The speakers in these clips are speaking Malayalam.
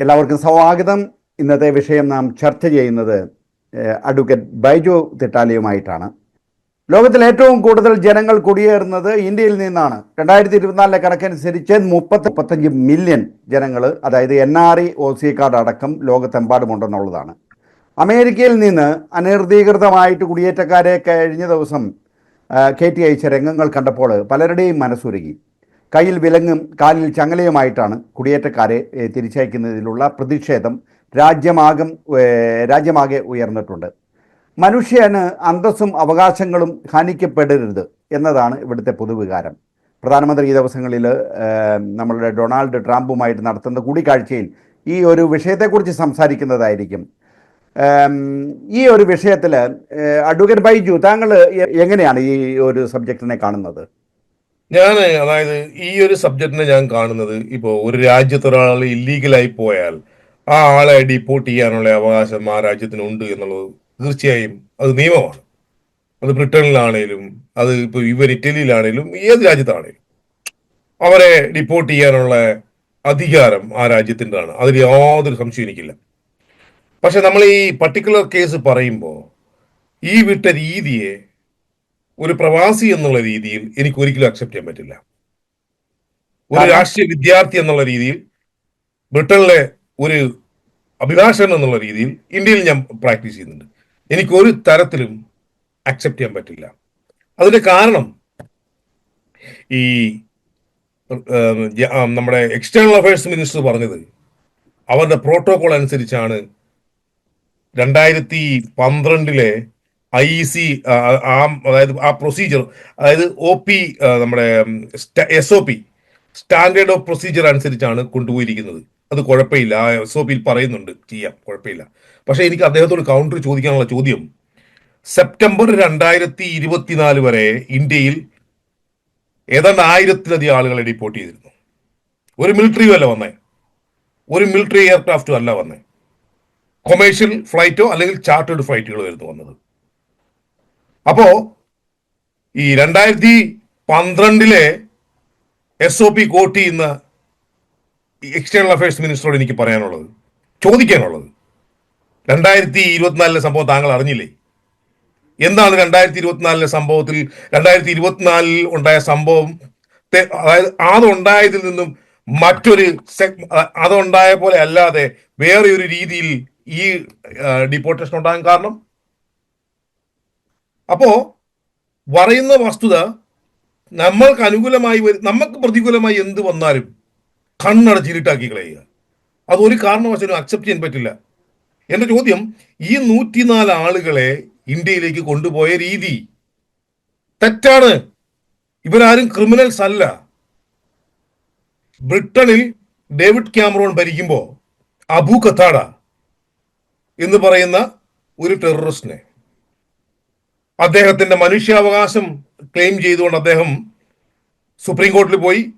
എല്ലാവർക്കും സ്വാഗതം. ഇന്നത്തെ വിഷയം നാം ചർച്ച ചെയ്യുന്നത് അഡ്വക്കേറ്റ് ബൈജു തിട്ടാലിയുമായിട്ടാണ്. ലോകത്തിൽ ഏറ്റവും കൂടുതൽ ജനങ്ങൾ കുടിയേറുന്നത് ഇന്ത്യയിൽ നിന്നാണ്. രണ്ടായിരത്തി ഇരുപത്തിനാലിലെ കണക്കനുസരിച്ച് മുപ്പത്തി മുപ്പത്തഞ്ച് മില്യൺ ജനങ്ങൾ അതായത് N R E O C card അടക്കം ലോകത്തെമ്പാടുമുണ്ടെന്നുള്ളതാണ്. അമേരിക്കയിൽ നിന്ന് അനധികൃതമായിട്ട് കുടിയേറ്റക്കാരെ കഴിഞ്ഞ ദിവസം കയറ്റി അയച്ച രംഗങ്ങൾ കണ്ടപ്പോൾ പലരുടെയും മനസ്സുരുകി. കയ്യിൽ വിലങ്ങും കാലിൽ ചങ്ങലയുമായിട്ടാണ് കുടിയേറ്റക്കാരെ തിരിച്ചയക്കുന്നതിലുള്ള പ്രതിഷേധം രാജ്യമാകും രാജ്യമാകെ ഉയർന്നിട്ടുണ്ട്. മനുഷ്യന് അന്തസ്സും അവകാശങ്ങളും ഹാനിക്കപ്പെടരുത് എന്നതാണ് ഇവിടുത്തെ പൊതുവികാരം. പ്രധാനമന്ത്രി ഈ ദിവസങ്ങളിൽ നമ്മളുടെ ഡൊണാൾഡ് ട്രംപുമായിട്ട് നടത്തുന്ന കൂടിക്കാഴ്ചയിൽ ഈ ഒരു വിഷയത്തെക്കുറിച്ച് സംസാരിക്കുന്നതായിരിക്കും. ഈ ഒരു വിഷയത്തിൽ അഡ്വക്കേറ്റ് ബൈജു താങ്കൾ എങ്ങനെയാണ് ഈ ഒരു സബ്ജക്റ്റിനെ കാണുന്നത്? ഞാൻ അതായത് ഈ ഒരു സബ്ജക്റ്റിനെ ഞാൻ കാണുന്നത് ഇപ്പോൾ ഒരു രാജ്യത്ത് ഒരാൾ ഇല്ലീഗലായി പോയാൽ ആ ആളെ ഡിപ്പോർട്ട് ചെയ്യാനുള്ള അവകാശം ആ രാജ്യത്തിനുണ്ട് എന്നുള്ളത് തീർച്ചയായും അത് നിയമമാണ്. അത് ബ്രിട്ടനിലാണേലും അത് ഇപ്പോൾ ഇവർ ഇറ്റലിയിലാണേലും ഏത് രാജ്യത്താണേലും അവരെ ഡിപ്പോർട്ട് ചെയ്യാനുള്ള അധികാരം ആ രാജ്യത്തിന്റെതാണ്. അതിൽ യാതൊരു സംശയം എനിക്കില്ല. പക്ഷെ നമ്മൾ ഈ പർട്ടിക്കുലർ കേസ് പറയുമ്പോൾ ഈ വിട്ട രീതിയെ ഒരു പ്രവാസി എന്നുള്ള രീതിയിൽ എനിക്ക് ഒരിക്കലും അക്സെപ്റ്റ് ചെയ്യാൻ പറ്റില്ല. ഒരു? രാഷ്ട്രീയ വിദ്യാർത്ഥി എന്നുള്ള രീതിയിൽ ബ്രിട്ടനിലെ ഒരു അഭിഭാഷകൻ എന്നുള്ള രീതിയിൽ ഇന്ത്യയിൽ ഞാൻ പ്രാക്ടീസ് ചെയ്യുന്നുണ്ട്. എനിക്ക് ഒരു തരത്തിലും അക്സെപ്റ്റ് ചെയ്യാൻ പറ്റില്ല. അതിന്റെ കാരണം ഈ നമ്മുടെ എക്സ്റ്റേണൽ അഫയേഴ്സ് മിനിസ്റ്റർ പറഞ്ഞത് അവരുടെ പ്രോട്ടോകോൾ അനുസരിച്ചാണ് രണ്ടായിരത്തി പന്ത്രണ്ടിലെ ഐ സി ആ അതായത് ആ പ്രൊസീജിയർ അതായത് ഒ പി നമ്മുടെ S O P standard of procedure അനുസരിച്ചാണ് കൊണ്ടുപോയിരിക്കുന്നത്. അത് കുഴപ്പമില്ല. ആ എസ് ഒ പിയിൽ പറയുന്നുണ്ട്. ചെയ്യാം. കുഴപ്പമില്ല. പക്ഷേ എനിക്ക് അദ്ദേഹത്തോട് കൗണ്ടർ ചോദിക്കാനുള്ള ചോദ്യം. സെപ്റ്റംബർ രണ്ടായിരത്തി ഇരുപത്തിനാല് വരെ ഇന്ത്യയിൽ ഏതാണ്ട് ആയിരത്തിലധികം ആളുകളെ ഡിപ്പോർട്ട് ചെയ്തിരുന്നു. ഒരു മിലിറ്ററിയും അല്ല വന്നേ. ഒരു മിലിറ്ററി എയർക്രാഫ്റ്റും അല്ല വന്നേ. കൊമേഴ്ഷ്യൽ ഫ്ലൈറ്റോ അല്ലെങ്കിൽ ചാർട്ടേഡ് ഫ്ലൈറ്റുകളോ ആയിരുന്നു വന്നത്. അപ്പോ ഈ രണ്ടായിരത്തി പന്ത്രണ്ടിലെ എസ് ഒ പി കോട്ടി ഇന്ന് എക്സ്റ്റേണൽ അഫയേഴ്സ് മിനിസ്റ്ററോട് എനിക്ക് പറയാനുള്ളത് ചോദിക്കാനുള്ളത്. രണ്ടായിരത്തി ഇരുപത്തിനാലിലെ സംഭവം താങ്കൾ അറിഞ്ഞില്ലേ? എന്താണ് രണ്ടായിരത്തി ഇരുപത്തിനാലിലെ സംഭവത്തിൽ രണ്ടായിരത്തി ഇരുപത്തിനാലിൽ ഉണ്ടായ സംഭവം? അതായത് അതുണ്ടായതിൽ നിന്നും മറ്റൊരു അതുണ്ടായ പോലെ അല്ലാതെ വേറെ ഒരു രീതിയിൽ ഈ ഡിപ്പോർട്ടേഷൻ ഉണ്ടാകാൻ കാരണം? അപ്പോ പറയുന്ന വസ്തുത നമ്മൾക്ക് അനുകൂലമായി നമുക്ക് പ്രതികൂലമായി എന്ത് വന്നാലും കണ്ണടച്ച് ഇരുട്ടാക്കി കളയുക. അത് ഒരു കാരണവശാലും അക്സെപ്റ്റ് ചെയ്യാൻ പറ്റില്ല. എന്റെ ചോദ്യം ഈ നൂറ്റിനാല് ആളുകളെ ഇന്ത്യയിലേക്ക് കൊണ്ടുപോയ രീതി തെറ്റാണ്. ഇവരാരും ക്രിമിനൽസ് അല്ല. ബ്രിട്ടണിൽ ഡേവിഡ് ക്യാമറോൺ ഭരിക്കുമ്പോൾ അബു കത്താട എന്ന് പറയുന്ന ഒരു ടെററിസ്റ്റിനെ അദ്ദേഹത്തിന്റെ മനുഷ്യാവകാശം ക്ലെയിം ചെയ്തുകൊണ്ട് അദ്ദേഹം സുപ്രീം കോടതിയിൽ പോയി.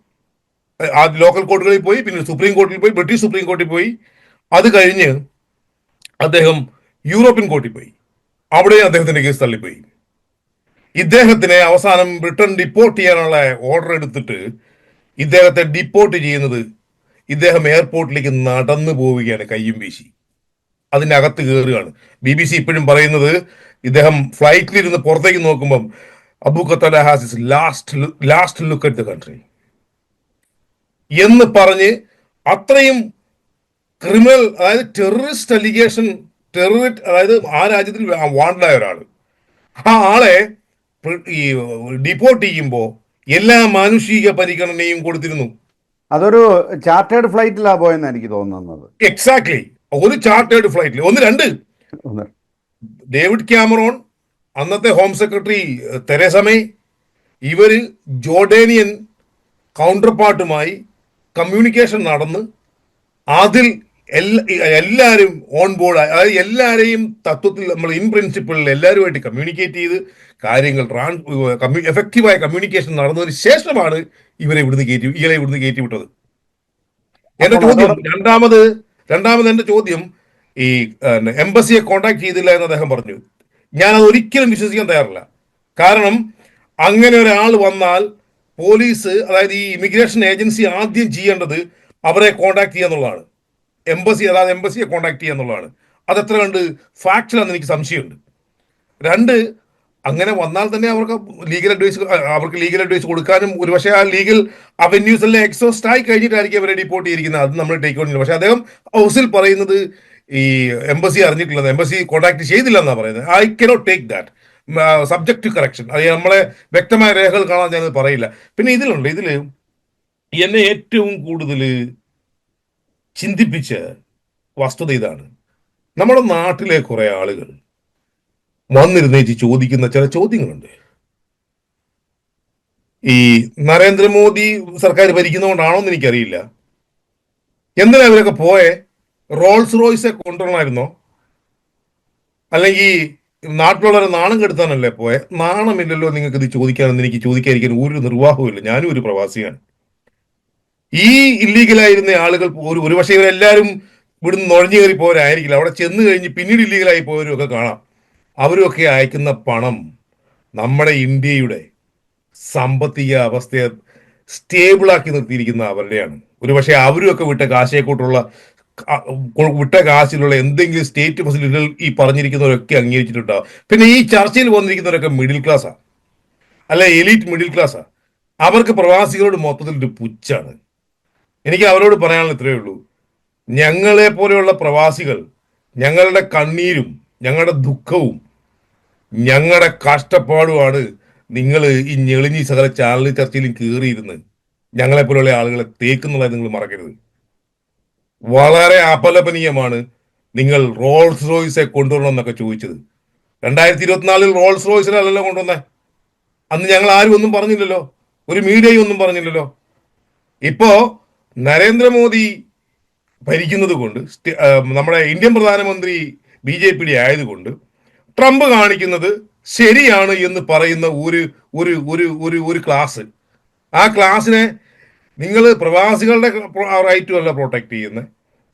ആദ്യം ലോക്കൽ കോടതികളിൽ പോയി. പിന്നെ സുപ്രീം കോടതിയിൽ പോയി. ബ്രിട്ടീഷ് സുപ്രീം കോടതിയിൽ പോയി. അത് കഴിഞ്ഞ് അദ്ദേഹം യൂറോപ്യൻ കോടതിയിൽ പോയി. അവിടെ അദ്ദേഹത്തിന്റെ കേസ് തള്ളിപ്പോയി. ഇദ്ദേഹത്തിനെ അവസാനം ബ്രിട്ടൻ ഡിപ്പോർട്ട് ചെയ്യാനുള്ള ഓർഡർ എടുത്തിട്ട് ഇദ്ദേഹത്തെ ഡിപ്പോർട്ട് ചെയ്യുന്നത് ഇദ്ദേഹം എയർപോർട്ടിലേക്ക് നടന്നു പോവുകയാണ്. കയ്യും വീശി. അതിനകത്ത് കയറുകയാണ് ബി ബി സി ഇപ്പോഴും പറയുന്നത് ഇദ്ദേഹം ഫ്ലൈറ്റിൽ ഫ്ലൈറ്റിലിരുന്ന് പുറത്തേക്ക് നോക്കുമ്പം Abu Khattala has is last last look at the country എന്ന് പറഞ്ഞ് അത്രയും ക്രിമിനൽ അതായത് ടെററിസ്റ്റ് അലിഗേഷൻ ടെററിസ്റ്റ് അതായത് ആ രാജ്യത്തിൽ വാണ്ടായ ഒരാൾ ആ ആളെ ഈ ഡിപ്പോർട്ട് ചെയ്യുമ്പോൾ എല്ലാ മാനുഷിക പരിഗണനയും കൊടുത്തിരുന്നു. അതൊരു ചാർട്ടേഡ് ഫ്ലൈറ്റിലാ പോയെന്ന് എനിക്ക് തോന്നുന്നത്. എക്സാക്ട്ലി ഒരു ചാർട്ടേഡ് ഫ്ലൈറ്റിൽ ഒന്ന് രണ്ട്. ഡേവിഡ് ക്യാമറോൺ അന്നത്തെ ഹോം സെക്രട്ടറി തെരേസമേ ഇവർ ജോർഡേനിയൻ കൗണ്ടർ പാർട്ടുമായി കമ്മ്യൂണിക്കേഷൻ നടന്ന് അതിൽ എല്ലാ എല്ലാവരും ഓൺ ബോർഡ് അതായത് എല്ലാവരെയും തത്വത്തിൽ നമ്മൾ ഇൻ പ്രിൻസിപ്പിളിൽ എല്ലാവരുമായിട്ട് കമ്മ്യൂണിക്കേറ്റ് ചെയ്ത് കാര്യങ്ങൾ ട്രാൻസ് എഫക്റ്റീവായ കമ്മ്യൂണിക്കേഷൻ നടന്നതിന് ശേഷമാണ് ഇവരെ ഇവിടുന്ന് കയറ്റി ഇയാളെ ഇവിടുന്ന് കയറ്റി വിട്ടത്. എന്റെ ചോദ്യം രണ്ടാമത് രണ്ടാമത് എന്റെ ചോദ്യം ഈ എംബസിയെ കോണ്ടാക്ട് ചെയ്തില്ല എന്ന് അദ്ദേഹം പറഞ്ഞു. ഞാൻ അത് ഒരിക്കലും വിശ്വസിക്കാൻ തയ്യാറില്ല. കാരണം അങ്ങനെ ഒരാൾ വന്നാൽ പോലീസ് അതായത് ഈ ഇമിഗ്രേഷൻ ഏജൻസി ആദ്യം ചെയ്യേണ്ടത് അവരെ കോണ്ടാക്ട് ചെയ്യുക എന്നുള്ളതാണ്. എംബസി അതായത് എംബസിയെ കോണ്ടാക്ട് ചെയ്യുക എന്നുള്ളതാണ്. അത് എത്ര കണ്ട് ഫാക്ച്വലാണെന്ന് എനിക്ക് സംശയമുണ്ട്. രണ്ട് അങ്ങനെ വന്നാൽ തന്നെ അവർക്ക് ലീഗൽ അഡ്വൈസ് അവർക്ക് ലീഗൽ അഡ്വൈസ് കൊടുക്കാനും ഒരുപക്ഷെ ആ ലീഗൽ അവന്യൂസ് എല്ലാം എക്സോസ്റ്റ് ആയി കഴിഞ്ഞിട്ടായിരിക്കും അവരെ ഡിപ്പോർട്ട് ചെയ്തിരിക്കുന്നത്. അത് നമ്മൾ ടേക്ക് ഓൺ പക്ഷേ അദ്ദേഹം ഹൗസിൽ പറയുന്നത് ഈ എംബസി അറിഞ്ഞിട്ടില്ല എംബസി കോണ്ടാക്ട് ചെയ്തില്ല എന്നാണ് പറയുന്നത് I cannot take that subject correction അത് നമ്മളെ വ്യക്തമായ രേഖകൾ കാണാൻ ഞാനത് പറയില്ല. പിന്നെ ഇതിലുണ്ട്. ഇതിൽ എന്നെ ഏറ്റവും കൂടുതൽ ചിന്തിപ്പിച്ച വസ്തുത ഇതാണ്. നമ്മുടെ നാട്ടിലെ കുറെ ആളുകൾ വന്നിരുന്നേച്ച് ചോദിക്കുന്ന ചില ചോദ്യങ്ങളുണ്ട്. ഈ നരേന്ദ്രമോദി സർക്കാർ ഭരിക്കുന്നതുകൊണ്ടാണോ എന്ന് എനിക്കറിയില്ല. എന്തിനാ ഇവരൊക്കെ പോയെ? റോൾസ് റോയ്സെ കൊണ്ടുവരണമായിരുന്നോ. അല്ലെങ്കിൽ നാട്ടിലുള്ളവരെ നാണം കെടുത്താനല്ലേ പോയെ? നാണമില്ലല്ലോ നിങ്ങൾക്ക് ഇത് ചോദിക്കാനെന്ന് എനിക്ക് ചോദിക്കാതിരിക്കാൻ ഒരു നിർവാഹവുമില്ല. ഞാനും ഒരു പ്രവാസിയാണ്. ഈ ഇല്ലീഗലായിരുന്ന ആളുകൾ ഒരു ഒരുപക്ഷെ ഇവരെല്ലാവരും ഇവിടുന്ന് നുഴഞ്ഞു കയറി പോരായിരിക്കില്ല. അവിടെ ചെന്ന് കഴിഞ്ഞ് പിന്നീട് ഇല്ലീഗലായി പോയവരും ഒക്കെ കാണാം. അവരൊക്കെ അയക്കുന്ന പണം നമ്മുടെ ഇന്ത്യയുടെ സാമ്പത്തിക അവസ്ഥയെ സ്റ്റേബിളാക്കി നിർത്തിയിരിക്കുന്ന അവരുടെയാണ്. ഒരുപക്ഷെ അവരും ഒക്കെ വിട്ട കാശയെക്കൂട്ടുള്ള വിട്ട കാശിലുള്ള എന്തെങ്കിലും സ്റ്റേറ്റ് ഫെസിലിറ്റികൾ ഈ പറഞ്ഞിരിക്കുന്നവരൊക്കെ അംഗീകരിച്ചിട്ടുണ്ടാവും പിന്നെ ഈ ചർച്ചയിൽ വന്നിരിക്കുന്നവരൊക്കെ മിഡിൽ ക്ലാസ്സാണ് അല്ല എലീറ്റ് മിഡിൽ ക്ലാസ്സാണ് അവർക്ക് പ്രവാസികളോട് മൊത്തത്തിൽ ഒരു പുച്ഛാണ്. എനിക്ക് അവരോട് പറയാനുള്ള ഇത്രയേ ഉള്ളൂ. ഞങ്ങളെ പോലെയുള്ള പ്രവാസികൾ ഞങ്ങളുടെ കണ്ണീരും ഞങ്ങളുടെ ദുഃഖവും ഞങ്ങളുടെ കഷ്ടപ്പാടുമാണ് നിങ്ങൾ ഈ ഞെളിഞ്ഞി സകല ചാനൽ ചർച്ചയിലും കയറിയിരുന്ന് ഞങ്ങളെ പോലെയുള്ള ആളുകളെ തേക്കുന്നുള്ളത് നിങ്ങൾ മറക്കരുത്. വളരെ അപലപനീയമാണ് നിങ്ങൾ റോൾസ് റോയ്സെ കൊണ്ടുവരണം എന്നൊക്കെ ചോദിച്ചത്. രണ്ടായിരത്തി ഇരുപത്തിനാലിൽ റോൾസ് റോയ്സിലല്ലല്ലോ കൊണ്ടുവന്നേ. അന്ന് ഞങ്ങൾ ആരും ഒന്നും പറഞ്ഞില്ലല്ലോ. ഒരു മീഡിയയും ഒന്നും പറഞ്ഞില്ലല്ലോ. ഇപ്പോ നരേന്ദ്രമോദി ഭരിക്കുന്നത് കൊണ്ട് നമ്മുടെ ഇന്ത്യൻ പ്രധാനമന്ത്രി ബി ജെ പിയുടെ ആയതുകൊണ്ട് ട്രംപ് കാണിക്കുന്നത് ശരിയാണ് എന്ന് പറയുന്ന ഒരു ഒരു ഒരു ഒരു ഒരു ക്ലാസ്. ആ ക്ലാസ്സിനെ നിങ്ങൾ പ്രവാസികളുടെ റൈറ്റുമല്ല പ്രൊട്ടക്ട് ചെയ്യുന്നത്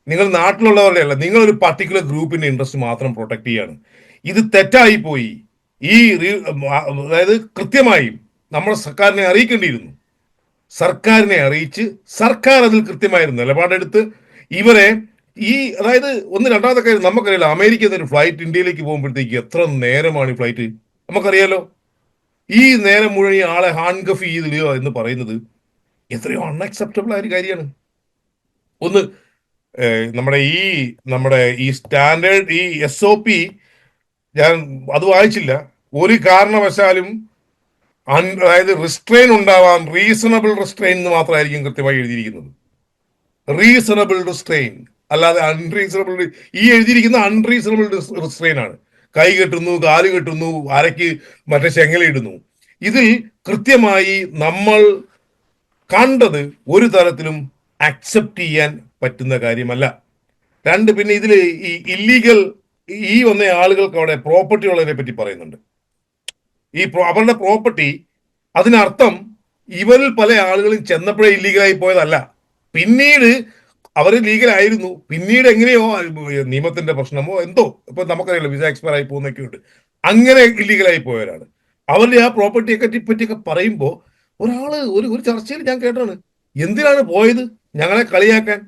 നിങ്ങൾ നാട്ടിലുള്ളവരുടെ അല്ല നിങ്ങളൊരു പർട്ടിക്കുലർ ഗ്രൂപ്പിന്റെ ഇൻട്രസ്റ്റ് മാത്രം പ്രൊട്ടക്ട് ചെയ്യാണ്. ഇത് തെറ്റായി പോയി. ഈ അതായത് കൃത്യമായും നമ്മുടെ സർക്കാരിനെ അറിയിക്കേണ്ടിയിരുന്നു. സർക്കാരിനെ അറിയിച്ച് സർക്കാർ അതിൽ കൃത്യമായിരുന്നു നിലപാടെടുത്ത് ഇവരെ ഈ അതായത് ഒന്ന് രണ്ടാമത്തെ കാര്യം നമുക്കറിയാലോ അമേരിക്കയിൽ നിന്ന് ഒരു ഫ്ലൈറ്റ് ഇന്ത്യയിലേക്ക് പോകുമ്പോഴത്തേക്ക് എത്ര നേരമാണ് ഈ ഫ്ലൈറ്റ് നമുക്കറിയാലോ. ഈ നേരം മുഴുവൻ ആളെ ഹാൻഗഫ് ചെയ്തിടുക എന്ന് പറയുന്നത് എത്രയോ അൺഅക്സെപ്റ്റബിൾ ആയ ഒരു കാര്യമാണ്. ഒന്ന് നമ്മുടെ ഈ നമ്മുടെ ഈ സ്റ്റാൻഡേർഡ് ഈ എസ് ഒ പി ഞാൻ അത് വായിച്ചില്ല. ഒരു കാരണവശാലും അതായത് റിസ്ട്രെയിൻ ഉണ്ടാവാൻ റീസണബിൾ റിസ്ട്രെയിൻ എന്ന് മാത്രമായിരിക്കും കൃത്യമായി എഴുതിയിരിക്കുന്നത്. റീസണബിൾ റിസ്ട്രെയിൻ അല്ലാതെ അൺറീസണബിൾ ഈ എഴുതിയിരിക്കുന്ന അൺറീസണബിൾ റിസ്ട്രെയിൻ ആണ്. കൈ കെട്ടുന്നു കാൽ കെട്ടുന്നു അരയ്ക്ക് മറ്റേ ചെങ്ങലയിടുന്നു ഇതിൽ കൃത്യമായി നമ്മൾ കണ്ടത് ഒരു തരത്തിലും അക്സെപ്റ്റ് ചെയ്യാൻ പറ്റുന്ന കാര്യമല്ല. രണ്ട് പിന്നെ ഇതിൽ ഈ ഇല്ലീഗൽ ഈ വന്ന ആളുകൾക്ക് അവിടെ പ്രോപ്പർട്ടി ഉള്ളതിനെ പറ്റി പറയുന്നുണ്ട്. ഈ അവരുടെ പ്രോപ്പർട്ടി അതിനർത്ഥം ഇവരിൽ പല ആളുകളും ചെന്നപ്പോഴേ ഇല്ലീഗലായി പോയതല്ല. പിന്നീട് അവർ ലീഗലായിരുന്നു പിന്നീട് എങ്ങനെയോ നിയമത്തിന്റെ പ്രശ്നമോ എന്തോ ഇപ്പൊ നമുക്കറിയാലോ വിസ എക്സ്പയർ ആയി പോകുന്നൊക്കെ ഉണ്ട് അങ്ങനെ ഇല്ലീഗലായി പോയവരാണ്. അവരുടെ ആ പ്രോപ്പർട്ടിയെ പറ്റി പറ്റിയൊക്കെ പറയുമ്പോൾ ഒരാൾ ഒരു ഒരു ചർച്ചയിൽ ഞാൻ കേട്ടാണ് എന്തിനാണ് പോയത്? ഞങ്ങളെ കളിയാക്കാൻ.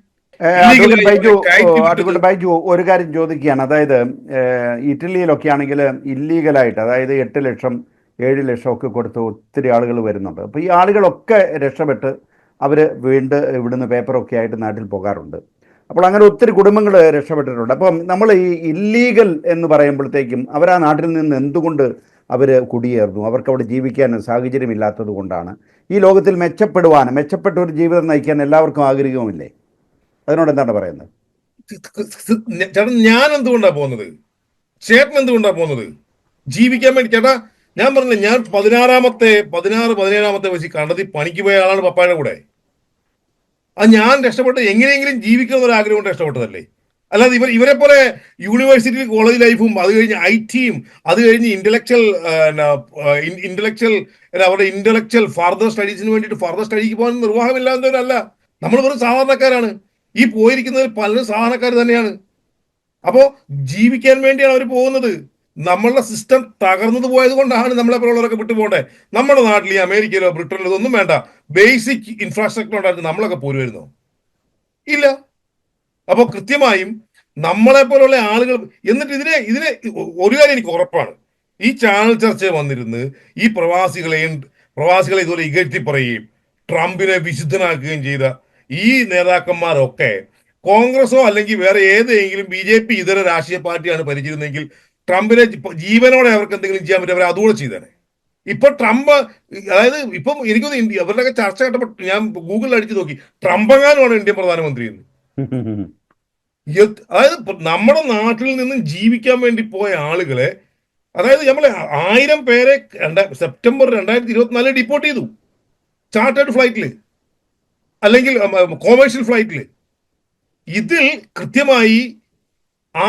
ബൈജു ഒരു കാര്യം ചോദിക്കുകയാണ്. അതായത് ഇറ്റലിയിലൊക്കെ ആണെങ്കിൽ ഇല്ലീഗലായിട്ട് അതായത് എട്ട് ലക്ഷം ഏഴ് ലക്ഷം ഒക്കെ കൊടുത്ത് ഒത്തിരി ആളുകൾ വരുന്നുണ്ട്. അപ്പോൾ ഈ ആളുകളൊക്കെ രക്ഷപ്പെട്ട് അവർ വീണ്ടും ഇവിടുന്ന് പേപ്പറൊക്കെ ആയിട്ട് നാട്ടിൽ പോകാറുണ്ട്. അപ്പോൾ അങ്ങനെ ഒത്തിരി കുടുംബങ്ങൾ രക്ഷപ്പെട്ടിട്ടുണ്ട്. അപ്പം നമ്മൾ ഈ ഇല്ലീഗൽ എന്ന് പറയുമ്പോഴത്തേക്കും അവർ ആ നാട്ടിൽ നിന്ന് എന്തുകൊണ്ട് അവർ കുടിയേറുന്നു. അവർക്ക് അവിടെ ജീവിക്കാൻ സാഹചര്യമില്ലാത്തത് കൊണ്ടാണ്. ഈ ലോകത്തിൽ മെച്ചപ്പെടുവാൻ മെച്ചപ്പെട്ട ഒരു ജീവിതം നയിക്കാൻ എല്ലാവർക്കും ആഗ്രഹവുമില്ലേ? അതിനോട് എന്താണ് പറയുന്നത്? ചേട്ടൻ ഞാൻ എന്തുകൊണ്ടാണ് പോകുന്നത്? ചേട്ടൻ എന്തുകൊണ്ടാണ് പോകുന്നത്? ജീവിക്കാൻ വേണ്ടി ചേട്ടാ ഞാൻ പറഞ്ഞില്ല ഞാൻ പതിനാറാമത്തെ പതിനാറ് പതിനേഴാമത്തെ വയസ്സിൽ കണ്ടതി പണിക്ക് പോയ ആളാണ് പപ്പായുടെ കൂടെ. അത് ഞാൻ രക്ഷപ്പെട്ട് എങ്ങനെയെങ്കിലും ജീവിക്കണം എന്നൊരു ആഗ്രഹം കൊണ്ട് രക്ഷപ്പെട്ടതല്ലേ? അല്ലാതെ ഇവർ ഇവരെ പോലെ യൂണിവേഴ്സിറ്റി കോളേജ് ലൈഫും അത് കഴിഞ്ഞ് ഐ ടിയും അത് കഴിഞ്ഞ് ഇന്റലക്ച്വൽ ഇന്റലക്ച്വൽ അവരുടെ ഇന്റലക്ച്വൽ ഫർദർ സ്റ്റഡീസിന് വേണ്ടിയിട്ട് ഫർദർ സ്റ്റഡിക്ക് പോകാൻ നിർവാഹമില്ലാത്തവരല്ല. നമ്മൾ വെറും സാധാരണക്കാരാണ്. ഈ പോയിരിക്കുന്നവർ പലരും സാധാരണക്കാർ തന്നെയാണ്. അപ്പോൾ ജീവിക്കാൻ വേണ്ടിയാണ് അവർ പോകുന്നത്. നമ്മളുടെ സിസ്റ്റം തകർന്നത് പോയത് കൊണ്ടാണ് നമ്മളെ പോലുള്ളവരൊക്കെ വിട്ടുപോകണ്ടേ. നമ്മുടെ നാട്ടിൽ ഈ അമേരിക്കയിലോ ബ്രിട്ടനിലോ ഇതൊന്നും വേണ്ട. ബേസിക് ഇൻഫ്രാസ്ട്രക്ചർ ഉണ്ടായിരുന്നു. നമ്മളൊക്കെ പോരുമായിരുന്നോ. ഇല്ല. അപ്പോൾ കൃത്യമായും നമ്മളെ പോലുള്ള ആളുകൾ എന്നിട്ട് ഇതിനെ ഇതിനെ ഒരു കാര്യം എനിക്ക് ഉറപ്പാണ്. ഈ ചാനൽ ചർച്ച വന്നിരുന്ന് ഈ പ്രവാസികളെയും പ്രവാസികളെ ഇതുപോലെ ഇകഴ്ത്തി പറയുകയും ട്രംപിനെ വിശുദ്ധനാക്കുകയും ചെയ്ത ഈ നേതാക്കന്മാരൊക്കെ കോൺഗ്രസോ അല്ലെങ്കിൽ വേറെ ഏതെങ്കിലും ബി ജെ പി ഇതര രാഷ്ട്രീയ പാർട്ടിയാണ് ഭരിച്ചിരുന്നെങ്കിൽ ട്രംപിനെ ജീവനോടെ അവർക്ക് എന്തെങ്കിലും ചെയ്യാൻ പറ്റും അവർ അതുകൂടെ ചെയ്തേനെ. ഇപ്പൊ ട്രംപ് അതായത് ഇപ്പം എനിക്കൊന്ന് ഇന്ത്യ അവരുടെയൊക്കെ ചർച്ച കേട്ടപ്പോൾ ഞാൻ ഗൂഗിളിൽ അടിച്ചു നോക്കി ട്രംപെങ്ങാനുമാണ് ഇന്ത്യൻ പ്രധാനമന്ത്രി എന്ന്. അതായത് നമ്മുടെ നാട്ടിൽ നിന്നും ജീവിക്കാൻ വേണ്ടി പോയ ആളുകളെ അതായത് നമ്മളെ ആയിരം പേരെ സെപ്റ്റംബർ രണ്ടായിരത്തി ഇരുപത്തിനാലിൽ ഡിപ്പോർട്ട് ചെയ്തു ചാർട്ടേഡ് ഫ്ലൈറ്റിൽ അല്ലെങ്കിൽ കൊമേഴ്ഷ്യൽ ഫ്ലൈറ്റിൽ ഇതിൽ കൃത്യമായി ആ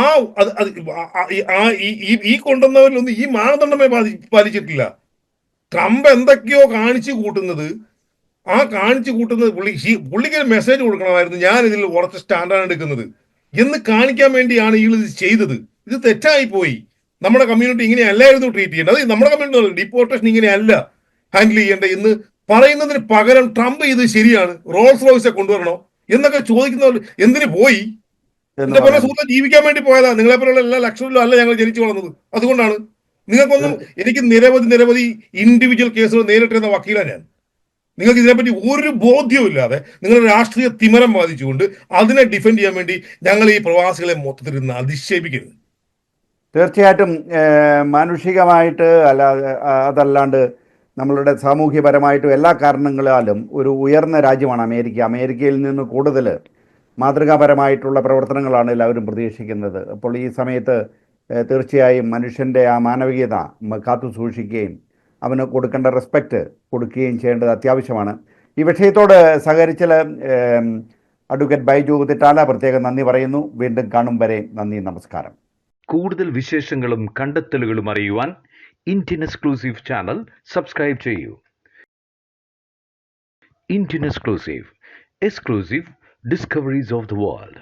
ഈ കൊണ്ടുവന്നവരിലൊന്നും ഈ മാനദണ്ഡമേ പാലിച്ചിട്ടില്ല. ട്രംപ് എന്തൊക്കെയോ കാണിച്ചു കൂട്ടുന്നത് ആ കാണിച്ചു കൂട്ടുന്നത് പുള്ളി ഈ- പുള്ളിക്ക് ഒരു മെസ്സേജ് കൊടുക്കണമായിരുന്നു ഞാൻ ഇതിൽ കുറച്ച് സ്റ്റാൻഡാണ് എടുക്കുന്നത്. എന്ന് കാണിക്കാൻ വേണ്ടിയാണ് ഇയാൾ ഇത് ചെയ്തത്. ഇത് തെറ്റായി പോയി. നമ്മുടെ കമ്മ്യൂണിറ്റി ഇങ്ങനെയല്ലായിരുന്നു ട്രീറ്റ് ചെയ്യേണ്ടത്. നമ്മുടെ കമ്മ്യൂണിറ്റി ഡിപ്പോർട്ടേഷൻ ഇങ്ങനെയല്ല ഹാൻഡിൽ ചെയ്യേണ്ട എന്ന് പറയുന്നതിന് പകരം ട്രംപ് ഇത് ശരിയാണ് റോൾസ് റോയ്സെ കൊണ്ടുവരണോ എന്നൊക്കെ ചോദിക്കുന്നവർ എന്തിനു പോയി? എന്റെ പോലെ സുഹൃത്തു ജീവിക്കാൻ വേണ്ടി പോയതാ. നിങ്ങളെ പോലുള്ള എല്ലാ ലക്ഷങ്ങളിലും അല്ല ഞങ്ങൾ ജനിച്ചു വളർന്നത്. അതുകൊണ്ടാണ്. നിങ്ങൾക്കൊന്നും എനിക്ക് നിരവധി നിരവധി ഇൻഡിവിജ്വൽ കേസുകൾ നേരിട്ടിരുന്ന വക്കീലാണ് ഞാൻ. നിങ്ങൾക്ക് ഇതിനെപ്പറ്റി ഒരു ബോധ്യവും ഇല്ലാതെ നിങ്ങളുടെ രാഷ്ട്രീയ തിമരം ബാധിച്ചുകൊണ്ട് അതിനെ ഡിഫെൻഡ് ചെയ്യാൻ വേണ്ടി ഞങ്ങൾ ഈ പ്രവാസികളെ മൊത്തത്തിൽ ഇന്ന് അധിക്ഷേപിക്കരുത്. തീർച്ചയായിട്ടും മാനുഷികമായിട്ട് അല്ലാതെ അതല്ലാണ്ട് നമ്മളുടെ സാമൂഹ്യപരമായിട്ടും എല്ലാ കാരണങ്ങളാലും ഒരു ഉയർന്ന രാജ്യമാണ് അമേരിക്ക. അമേരിക്കയിൽ നിന്ന് കൂടുതൽ മാതൃകാപരമായിട്ടുള്ള പ്രവർത്തനങ്ങളാണ് എല്ലാവരും പ്രതീക്ഷിക്കുന്നത്. അപ്പോൾ ഈ സമയത്ത് തീർച്ചയായും മനുഷ്യന്റെ ആ മാനവികത കാത്തു സൂക്ഷിക്കുകയും അവന് കൊടുക്കേണ്ട റെസ്പെക്റ്റ് കൊടുക്കുകയും ചെയ്യേണ്ടത് അത്യാവശ്യമാണ്. ഈ വിഷയത്തോട് സഹകരിച്ചാൽ അഡ്വക്കേറ്റ് ബൈജു തിറ്റാല പ്രത്യേകം നന്ദി പറയുന്നു. വീണ്ടും കാണും വരെ നന്ദി നമസ്കാരം. കൂടുതൽ വിശേഷങ്ങളും കണ്ടെത്തലുകളും അറിയുവാൻ ഇന്ത്യൻ എക്സ്ക്ലൂസീവ് ചാനൽ സബ്സ്ക്രൈബ് ചെയ്യൂ. Indian exclusive exclusive discoveries of the world